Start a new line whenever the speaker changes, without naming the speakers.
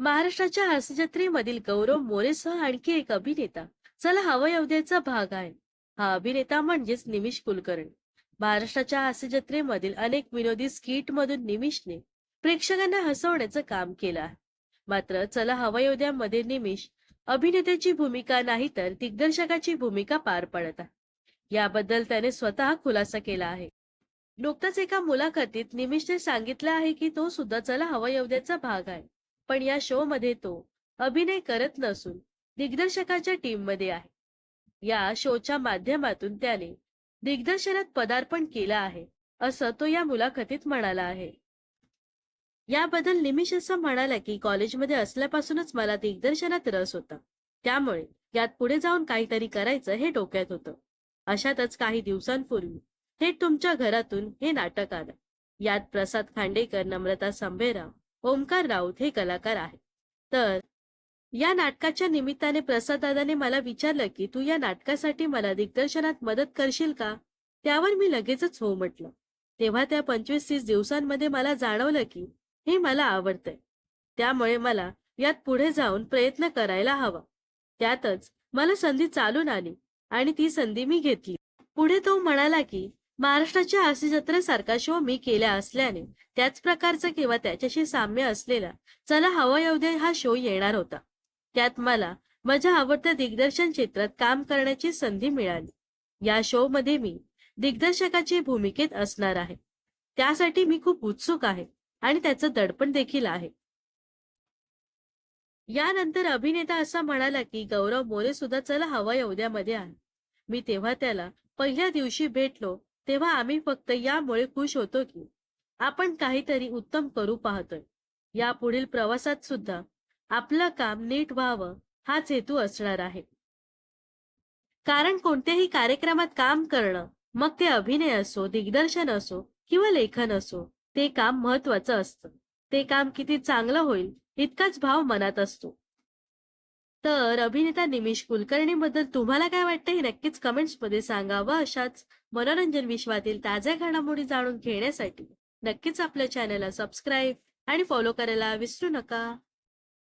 महाराष्ट्राच्या हास्यजत्रेमधील गौरव मोरेसह आणखी एक अभिनेता. चला हवं भाग आहे. हा अभिनेता म्हणजेच निमिष कुलकर्णी. महाराष्ट्राच्या हास्यजत्रेमधील अनेक विनोदी स्किट मधून निमिषने प्रेक्षकांना हसवण्याचं काम केलं आहे. मात्र चला हवयवद्यामध्ये निमिष अभिनेत्याची भूमिका नाही तर दिग्दर्शकाची भूमिका पार पडत आहे. याबद्दल त्याने स्वतः खुलासा केला आहे. नुकताच एका मुलाखतीत निमिषने सांगितलं आहे की तो सुद्धा चला हवं भाग आहे. पण या शो मध्ये तो अभिनय करत नसून दिग्दर्शकाच्या टीममध्ये आहे. या शोच्या माध्यमातून त्याने दिग्दर्शनात पदार्पण केलं आहे असं तो या मुलाखतीत म्हणाला आहे. याबद्दल निमिष असं म्हणाला की कॉलेजमध्ये असल्यापासूनच मला दिग्दर्शनात रस होता. त्यामुळे यात पुढे जाऊन काहीतरी करायचं हे डोक्यात होतं. अशातच काही दिवसांपूर्वी थेट तुमच्या घरातून हे नाटक आलं. यात प्रसाद खांडेकर नम्रता संभेराव ओमकार राऊत हे कलाकार आहेत. तर या नाटकाच्या निमित्ताने प्रसाद दादाने मला विचारलं की तू या नाटकासाठी मला दिग्दर्शनात मदत करशील का? त्यावर मी लगेचच हो म्हटलं. तेव्हा त्या पंचवीस तीस दिवसांमध्ये मला जाणवलं की हे मला आवडतंय. त्यामुळे मला यात पुढे जाऊन प्रयत्न करायला हवा. त्यातच मला संधी चालून आली आणि ती संधी मी घेतली. पुढे तो म्हणाला की महाराष्ट्राच्या हास्य जत्रेसारखा शो मी केला असल्याने त्याच प्रकारचा किंवा त्याच्याशी साम्य असलेला चला हवा येऊ दे हा शो येणार होता. त्यात मला माझ्या आवडत्या दिग्दर्शन क्षेत्रात काम करण्याची संधी मिळाली. या शो मध्ये मी दिग्दर्शकाची भूमिकेत असणार आहे. त्यासाठी मी खूप उत्सुक आहे आणि त्याचं दडपण देखील आहे. यानंतर अभिनेता असा म्हणाला की गौरव मोरे सुद्धा चला हवा येऊद्यामध्ये आहे. मी तेव्हा त्याला पहिल्या दिवशी भेटलो तेव्हा आम्ही फक्त यामुळे खुश होतो की आपण काहीतरी उत्तम करू पाहतोय. या पुढील प्रवासात सुद्धा आपलं काम नीट व्हावं हाच हेतू असणार आहे. कारण कोणत्याही कार्यक्रमात काम करणं मग ते अभिनय असो दिग्दर्शन असो किंवा लेखन असो ते काम महत्वाचं असतं. ते काम किती चांगलं होईल इतकाच भाव मनात असतो. तर अभिनेता निमिष कुलकर्णी बद्दल तुम्हाला काय वाटतं? हे नक्कीच कमेंट्समध्ये सांगा व अशाच मनोरंजन विश्वातील ताज्या घडामोडी जाणून घेण्यासाठी नक्कीच आपल्या चॅनलला सबस्क्राईब आणि फॉलो करायला विसरू नका.